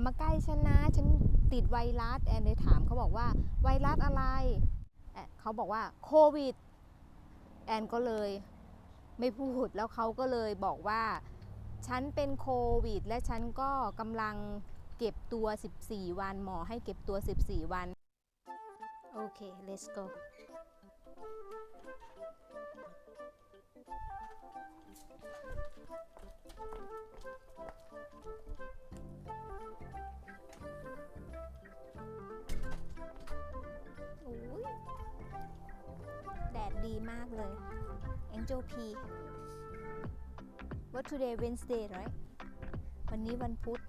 ามาใกล้ฉันนะ ฉันติดไวรัสแอนเลยถามเขาบอกว่าไวรัสอะไรแอนเขาบอกว่าโควิด แอนก็เลย ไม่พูดแล้วเขาก็เลยบอกว่า ฉันเป็นโควิด และฉันก็กำลังเก็บตัว 14 วันหมอให้เก็บตัว 14 วัน โอเค let's go โแดดดีมากเลย Angel P What today Wednesday right วันนี้วันพุธ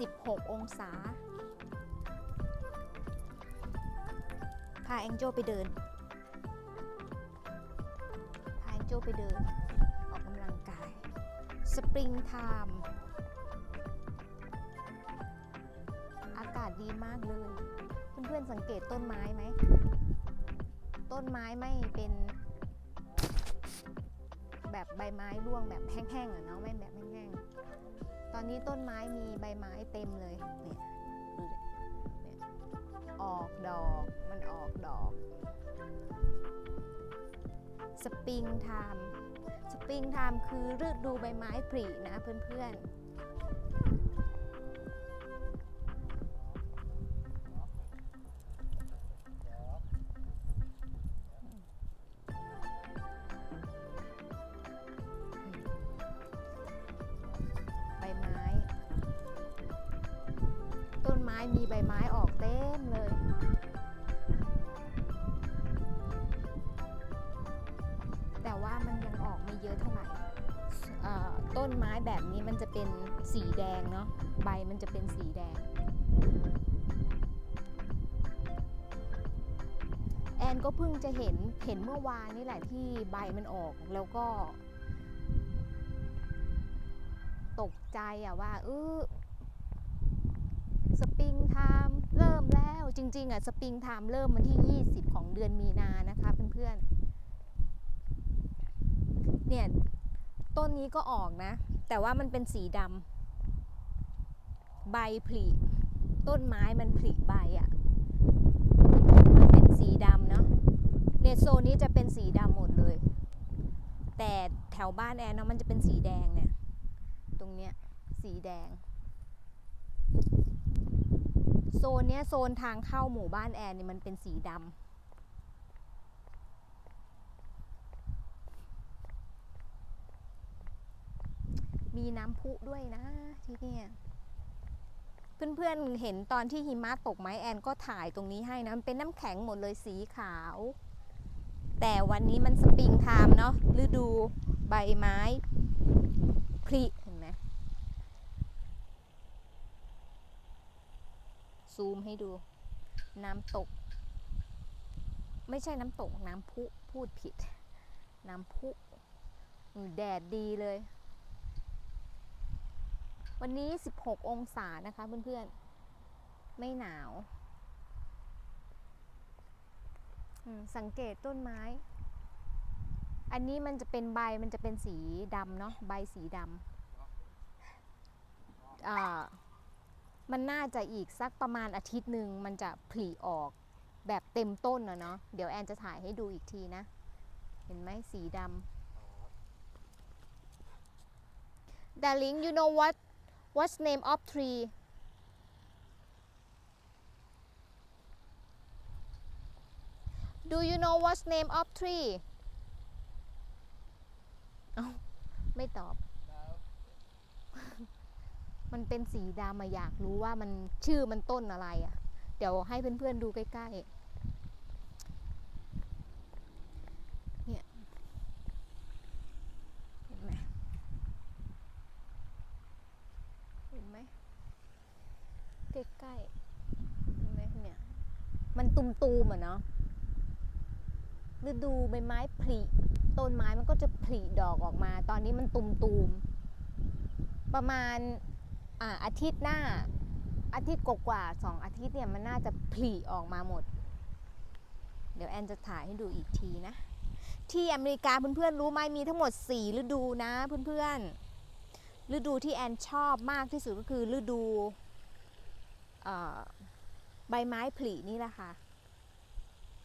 16 องศา พาแองโจไปเดิน พาแองโจไปเดิน Spring Time อากาศดีมากเลย เพื่อนๆสังเกตต้นไม้ไหม ต้นไม้ไม่เป็น แบบใบไม้ร่วงแบบแห้งๆอะเนาะไม่แบบแห้งๆ ตอนนี้ต้นไม้มีใบไม้เต็มเลยเนี่ยดูเนี่ยออกดอกมันออกดอก สปริงไทม์ สปริงไทม์คือฤดูใบไม้ผลินะเพื่อนๆใบไม้ต้นไม้มีใบไม้ออก จะเป็นสีแดงเนาะใบมันจะเป็นสีแดง แอนก็เพิ่งจะเห็นเห็นเมื่อวานนี่แหละที่ใบมันออกแล้วก็ ตกใจอะว่าเออสปริงไทม์เริ่มแล้วจริง ๆอะสปริงไทม์เริ่มวันที่ 20 ของเดือนมีนานะคะเพื่อนๆเนี่ยต้นนี้ก็ออกนะ แต่ว่ามันเป็นสีดำใบผลิต้นไม้มันผลิใบอะมันเป็นสีดำเนาะเนโซนนี้จะเป็นสีดำหมดเลย แต่แถวบ้านแอนเนาะมันจะเป็นสีแดงเนี่ย ตรงเนี้ยสีแดง โซนเนี้ยโซนทางเข้าหมู่บ้านแอนเนี่ยมันเป็นสีดำ มีน้ำพุด้วยนะที่นี่เพื่อนๆเห็นตอนที่หิมะตกไหมแอนก็ถ่ายตรงนี้ให้นะมันเป็นน้ำแข็งหมดเลยสีขาว แต่วันนี้มันสปริงไทม์เนาะฤดูใบไม้ผลิเห็นไหมซูมให้ดู น้ำตก ไม่ใช่น้ำตกน้ำพุพูดผิด น้ำพุแดดดีเลย วันนี้ 16 องศานะคะเพื่อนๆ ไม่หนาว สังเกตต้นไม้ อันนี้มันจะเป็นใบมันจะเป็นสีดำเนาะใบสีดำมันน่าจะอีกสักประมาณอาทิตย์หนึ่งมันจะผลิออกแบบเต็มต้นนะเนาะเดี๋ยวแอนจะถ่ายให้ดูอีกทีนะ เห็นไหมสีดำ Darling you know what what's name of tree Do you know what's name of tree เอ้าไม่ตอบ มันเป็นสีดำมาอยากรู้ว่ามันชื่อมันต้นอะไรอะ่ะ เดี๋ยวให้เพื่อนๆดูใกล้ ๆ เนี่ย เห็นไหม เห็นไหม ใกล้ๆเห็นไหมเนี่ย มันตุมๆอะเนาะฤดูใบไม้ผลิต้นไม้มันก็จะผลิดอกออกมา ตอนนี้มันตุมๆประมาณอ่าอาทิตย์หน้า อาทิตย์กว่าสองอาทิตย์เนี่ยมันน่าจะผลิออกมาหมด เดี๋ยวแอนจะถ่ายให้ดูอีกทีนะ ที่อเมริกาเพื่อนๆรู้ไหมมีทั้งหมด 4 ฤดูนะเพื่อนๆฤดูที่แอนชอบมากที่สุดก็คือฤดู ใบไม้ผลินี่แหละค่ะ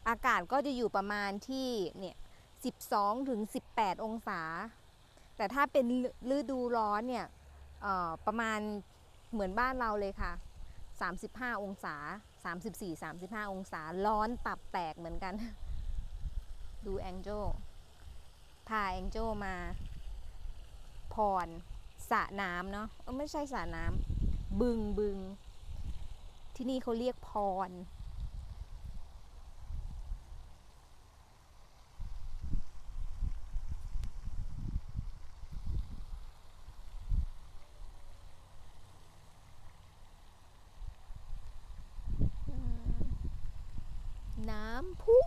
อากาศก็จะอยู่ประมาณที่เนี่ย12ถึง18 องศา แต่ถ้าเป็นฤดูร้อนเนี่ยประมาณเหมือนบ้านเราเลยค่ะ 35 องศา 34 35 องศา ร้อนตับแตกเหมือนกัน ดูแองโจพาแองโจมาพรสระน้ำเนาะไม่ใช่สระน้ำบึงบึง ที่นี่เขาเรียกพร น้ำพุ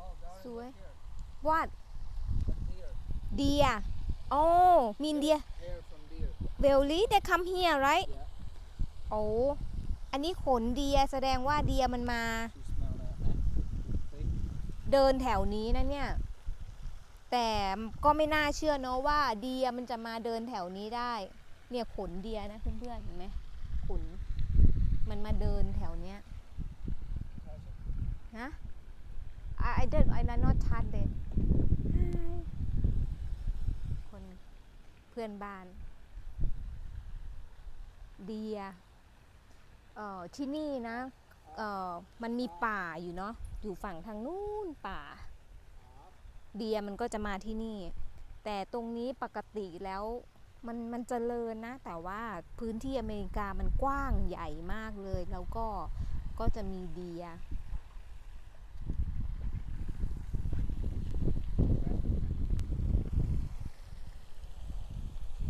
Oh, darling, Suối. look here. what A deer. เดียโอ้มีนเดีย Hair from deer. เวลลี่ they come here right Yeah. โอันนี้ขนเดียแสดงว่าเดียมันมา เดินแถวนี้นะเนี่ย แต่ก็ไม่น่าเชื่อเนาะว่าเดียมันจะมาเดินแถวนี้ได้ เนี่ยขนเดียนะเพื่อนๆเห็นไหมขนมันมาเดินแถวเนี้ยฮะ I I did I not touch it คนเพื่อนบ้าน เดีย เอ่อที่นี่นะเอ่อมันมีป่าอยู่เนาะอยู่ฝั่งทางนู้นป่า เดียมันก็จะมาที่นี่ แต่ตรงนี้ปกติแล้วมันมันเจริญนะ แต่ว่าพื้นที่อเมริกามันกว้างใหญ่มากเลย แล้วก็ก็จะมีเดีย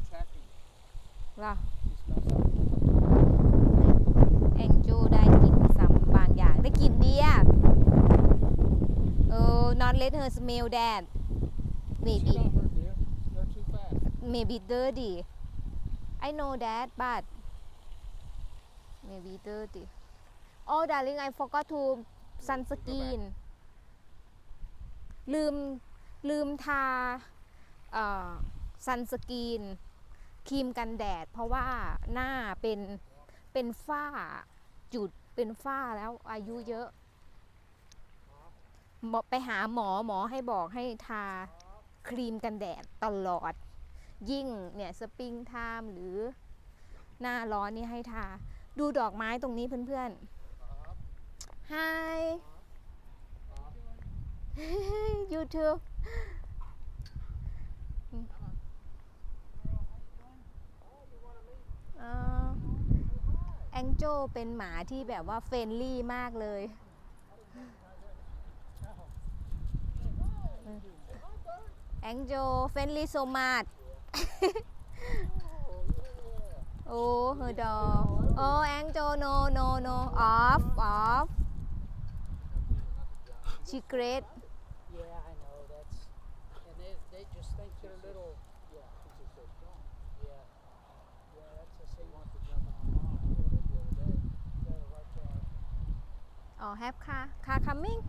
Tracking. เหรอ You smell something? แองโจได้กลิ่นซ้ำบางอย่าง ได้กลิ่นเดียเออ not let her smell that maybe maybe dirty I know that but maybe dirty oh darling I forgot to sunscreen ลืมลืมทาเอ่อ sunscreen ครีมกันแดด เพราะว่าหน้าเป็นเป็นฝ้าจุดเป็นฝ้าแล้วอายุเยอะ ไปหาหมอหมอให้บอกให้ทาครีมกันแดดตลอด ยิ่งเนี่ยสปริงไทม์หรือหน้าร้อนนี่ให้ทา ดูดอกไม้ตรงนี้เพื่อนๆ Hi you too เอ่อแองโจเป็นหมาที่แบบว่าเฟรนลี่มากเลย แองโจเฟรนลี่โซมาดโอ้เฮอดอโอ้แองโจ no no no off off she great Yeah, I know. That's and they they just think they're little. Yeah, she's just so strong. Yeah, yeah. That's the She same. wants to jump on my mom a little bit the other day. So like uh, อ๋อ have car car coming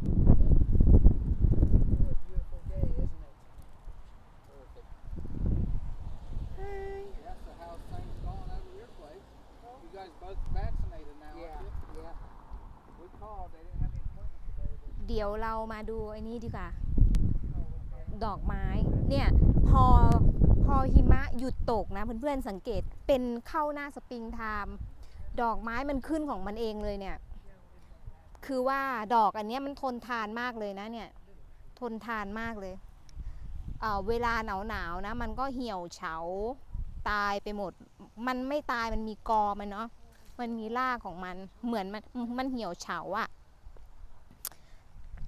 เดี๋ยวเรามาดูไอ้นี่ดีกว่า oh, okay. ดอกไม้ เนี่ย พอ พอหิมะหยุดตกนะ เพื่อนๆสังเกต เป็นเข้าหน้าสปริงไทม์ดอกไม้มันขึ้นของมันเองเลยเนี่ย คือว่าดอกอันเนี้ยมันทนทานมากเลยนะเนี่ย ทนทานมากเลยเอ่อเวลาหนาวหนาวๆนะ มันก็เหี่ยวเฉา ตายไปหมด มันไม่ตายมันมีกอมันเนาะมันมีรากของมันเหมือนมันมันเหี่ยวเฉาอะ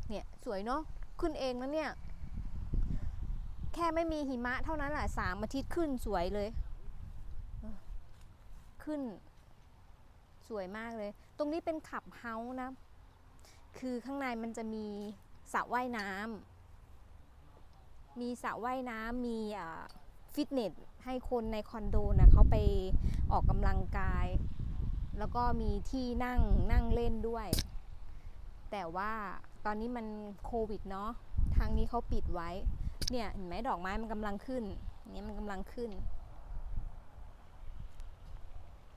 เนี่ยสวยเนาะขึ้นเองนะเนี่ย แค่ไม่มีหิมะเท่านั้นแหละสามอาทิตย์ขึ้นสวยเลย ขึ้น สวยมากเลย ตรงนี้เป็นขับเฮาส์นะ คือข้างในมันจะมีสระว่ายน้ำมีสระว่ายน้ำมีอ่า ฟิตเนสให้คนในคอนโดนะเขาไปออกกำลังกาย แล้วก็มีที่นั่งนั่งเล่นด้วย แต่ว่าตอนนี้มันโควิดเนาะทางนี้เขาปิดไว้ เนี่ยเห็นไหมดอกไม้มันกำลังขึ้นเนี่ยมันกำลังขึ้น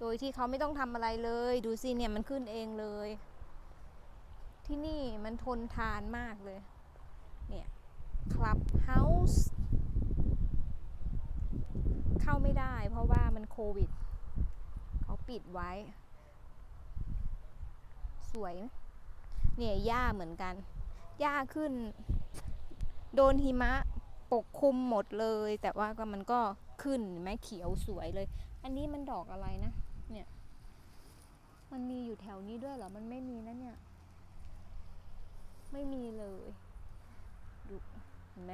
โดยที่เขาไม่ต้องทำอะไรเลย ดูสิเนี่ยมันขึ้นเองเลย ที่นี่มันทนทานมากเลย เนี่ยคลับเฮาส์ เข้าไม่ได้ เพราะว่ามันโควิดเขาปิดไว้ สวย เนี่ยหญ้าเหมือนกันหญ้าขึ้น โดนหิมะปกคลุมหมดเลย แต่ว่าก็มันก็ขึ้นไหมเขียวสวยเลย อันนี้มันดอกอะไรนะ เนี่ย มันมีอยู่แถวนี้ด้วยเหรอ มันไม่มีนะเนี่ย ไม่มีเลย ดู เห็นไหม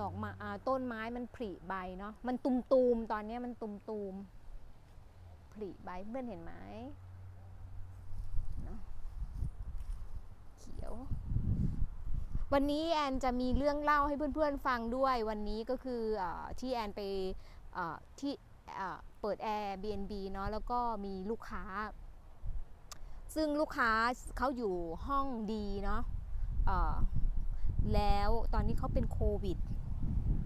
ดอกมาต้นไม้มันผลิใบเนาะมันตุมตูมๆตอนนี้มันตุมตูมๆผลิใบเพื่อนเห็นไหมเนาะเขียว วันนี้แอนจะมีเรื่องเล่าให้เพื่อนๆฟังด้วยวันนี้ก็คืออที่แอนไปที่เปิด Airbnb เนาะแล้วก็มีลูกค้า ซึ่งลูกค้าเขาอยู่ห้องดีเนาะแล้วตอนนี้เขาเป็นโควิด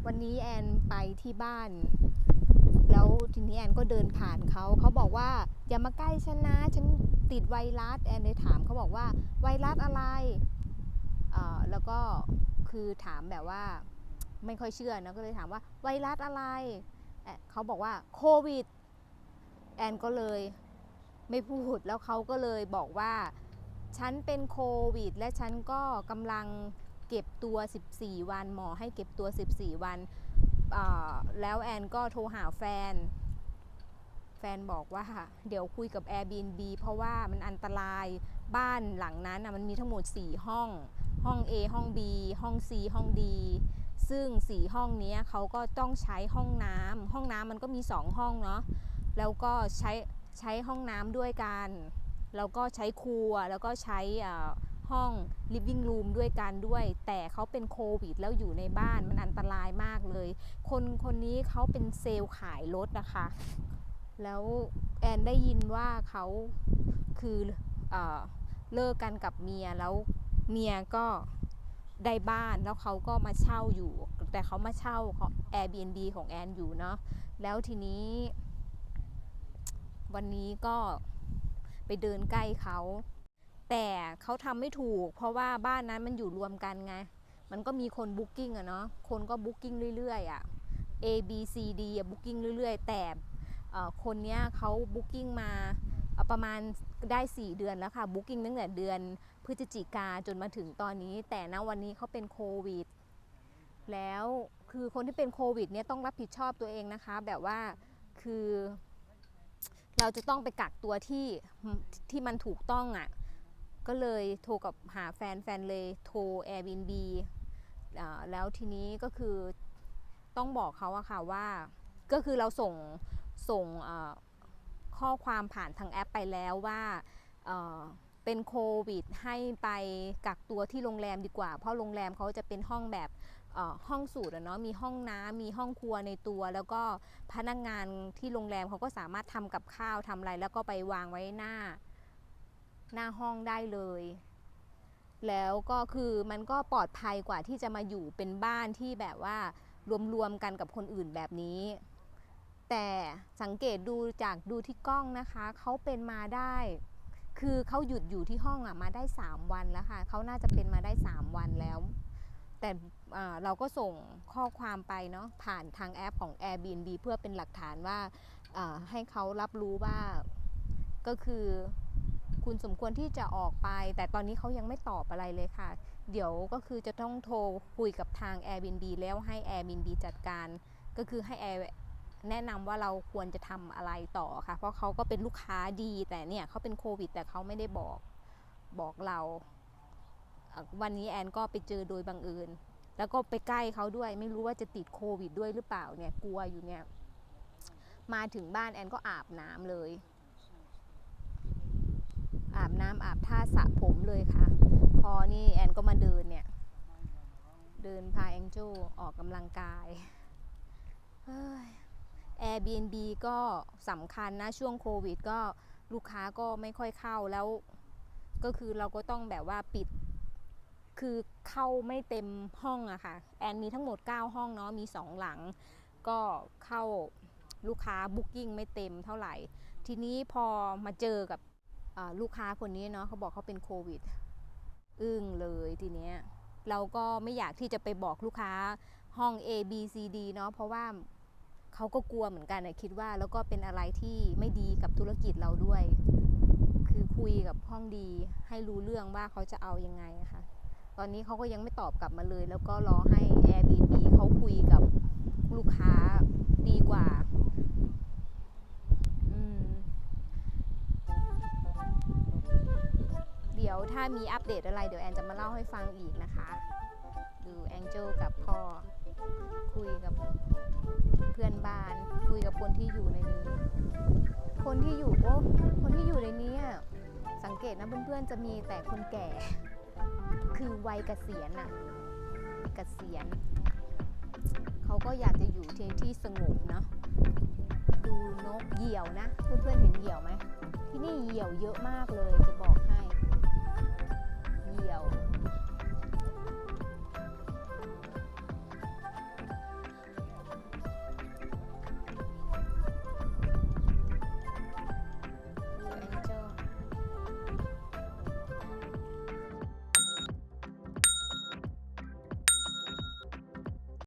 วันนี้แอนไปที่บ้าน แล้วทีนี้แอนก็เดินผ่านเขาเขาบอกว่าอย่ามาใกล้ฉันนะ ฉันติดไวรัสแอนเลยถามเขาบอกว่าไวรัสอะไรเอ่อแล้วก็คือถามแบบว่าไม่ค่อยเชื่อนะก็เลยถามว่าไวรัสอะไรเอ่อเขาบอกว่าโควิดแอนก็เลยไม่พูดแล้วเขาก็เลยบอกว่า ฉันเป็นโควิด และฉันก็กำลัง เก็บตัว 14 วัน หมอให้เก็บตัว 14 วัน แล้วแอนก็โทรหาแฟน แฟนบอกว่าเดี๋ยวคุยกับ Airbnb เพราะว่ามันอันตรายบ้านหลังนั้นนะมันมีทั้งหมด 4 ห้อง ห้อง A ห้อง B ห้อง C ห้อง D ซึ่ง 4 ห้องนี้เขาก็ต้องใช้ห้องน้ำห้องน้ำมันก็มี 2 ห้องเนาะแล้วก็ใช้ใช้ห้องน้ำด้วยกัน แล้วก็ใช้ครัวแล้วก็ใช้ ห้อง living room ด้วยกันด้วย แต่เขาเป็นโควิด แล้วอยู่ในบ้านมันอันตรายมากเลย คนคนนี้เขาเป็นเซลล์ขายรถนะคะ แล้วแอนได้ยินว่าเขาคือเอเลิกกันกับเมียแล้วเมียก็ได้บ้านแล้วเขาก็มาเช่าอยู่ แต่เขามาเช่าของ Airbnb ของแอนอยู่เนาะแล้วทีนี้ วันนี้ก็ไปเดินใกล้เขา แต่เขาทำไม่ถูก เพราะว่าบ้านนั้นมันอยู่รวมกันไง มันก็มีคนบุ๊กิ้งอะเนาะ คนก็บุ๊กิ้งเรื่อยๆอะ A B C D อะบุ๊กิ้งเรื่อยๆ แต่คนเนี้ยเขาบุ๊กิ้งมาประมาณได้ 4 เดือนแล้วค่ะบุ๊กิ้งตั้งแต่เดือนพฤศจิกาจนมาถึงตอนนี้ แต่ณวันนี้เขาเป็นโควิด แล้วคือคนที่เป็นโควิดเนี่ยต้องรับผิดชอบตัวเองนะคะ แบบว่าคือ เราจะต้องไปกักตัวที่ที่มันถูกต้องอะ่ะ ก็เลยโทรกับหาแฟนแฟนเลยโทร Airbnb อ่าแล้วทีนี้ก็คือต้องบอกเขาอะค่ะว่าก็คือเราส่งส่งข้อความผ่านทางแอปไปแล้วว่าเอ่อเป็นโควิดให้ไปกักตัวที่โรงแรมดีกว่า เพราะโรงแรมเขาจะเป็นห้องแบบอ่อห้องสูตรอะเนาะมีห้องน้ำมีห้องครัวในตัว แล้วก็พนักงานที่โรงแรมเขาก็สามารถทำกับข้าวทำอะไร แล้วก็ไปวางไว้หน้า หน้าห้องได้เลย แล้วก็คือมันก็ปลอดภัยกว่าที่จะมาอยู่เป็นบ้านที่แบบว่ารวมๆกันกับคนอื่นแบบนี้ แต่สังเกตดูจากดูที่กล้องนะคะเขาเป็นมาได้ คือเขาหยุดอยู่ที่ห้องอะมาได้ 3 วันแล้วค่ะเขาน่าจะเป็นมาได้ 3 วันแล้ว แต่เราก็ส่งข้อความไปเนาะผ่านทางแอปของ Airbnb เพื่อเป็นหลักฐานว่าให้เขารับรู้ว่าก็คือ คุณสมควรที่จะออกไป แต่ตอนนี้เขายังไม่ตอบอะไรเลยค่ะ เดี๋ยวก็คือจะต้องโทรคุยกับทาง Airbnb แล้วให้ Airbnb จัดการ ก็คือให้ Air แนะนำว่าเราควรจะทำอะไรต่อค่ะ เพราะเขาก็เป็นลูกค้าดีแต่เนี่ยเขาเป็นโควิด แต่เขาไม่ได้บอกบอกเรา วันนี้แอนก็ไปเจอโดยบังเอิญแล้วก็ไปใกล้เขาด้วย ไม่รู้ว่าจะติดโควิดด้วยหรือเปล่าเนี่ยกลัวอยู่เนี่ยมาถึงบ้านแอนก็อาบน้ำเลย อาบน้ำอาบท่าสระผมเลยค่ะ พอนี่แอนก็มาเดินเนี่ย เดินพาแองโจออกกำลังกายเฮ้ย Airbnb ก็สำคัญนะ ช่วงโควิดก็ลูกค้าก็ไม่ค่อยเข้าแล้ว ก็คือเราก็ต้องแบบว่าปิด คือเข้าไม่เต็มห้องอะค่ะ แอนมีทั้งหมด 9 ห้องเนาะมี 2 หลัง ก็เข้าลูกค้าบุ๊กิ้งไม่เต็มเท่าไหร่ ทีนี้พอมาเจอกับ ลูกค้าคนนี้เนาะเขาบอกเขาเป็นโควิด อึ้งเลยทีเนี้ยเราก็ไม่อยากที่จะไปบอกลูกค้าห้อง A B C D เนาะเพราะว่าเขาก็กลัวเหมือนกันนะคิดว่าแล้วก็เป็นอะไรที่ไม่ดีกับธุรกิจเราด้วย คือคุยกับห้องดีให้รู้เรื่องว่าเขาจะเอายังไงะค่ะตอนนี้เขาก็ยังไม่ตอบกลับมาเลย แล้วก็รอให้ Airbnb เขาคุยกับลูกค้าดีกว่า ดี๋ยวถ้ามีอัปเดตอะไรเดี๋ยวแอนจะมาเล่าให้ฟังอีกนะคะ ดูแองเจลกับพ่อ คุยกับเพื่อนบ้าน คุยกับคนที่อยู่ในนี้ คนที่อยู่ก็คนที่อยู่ในนี้อะสังเกตนะเพื่อนๆจะมีแต่คนแก่ คือวัยเกษียณอะเกษียณเขาก็อยากจะอยู่ที่ที่สงบเนาะดูนกเหยี่ยวนะ เพื่อนๆเห็นเหยี่ยวไหมที่นี่เหยี่ยวเยอะมากเลยจะบอก เดียว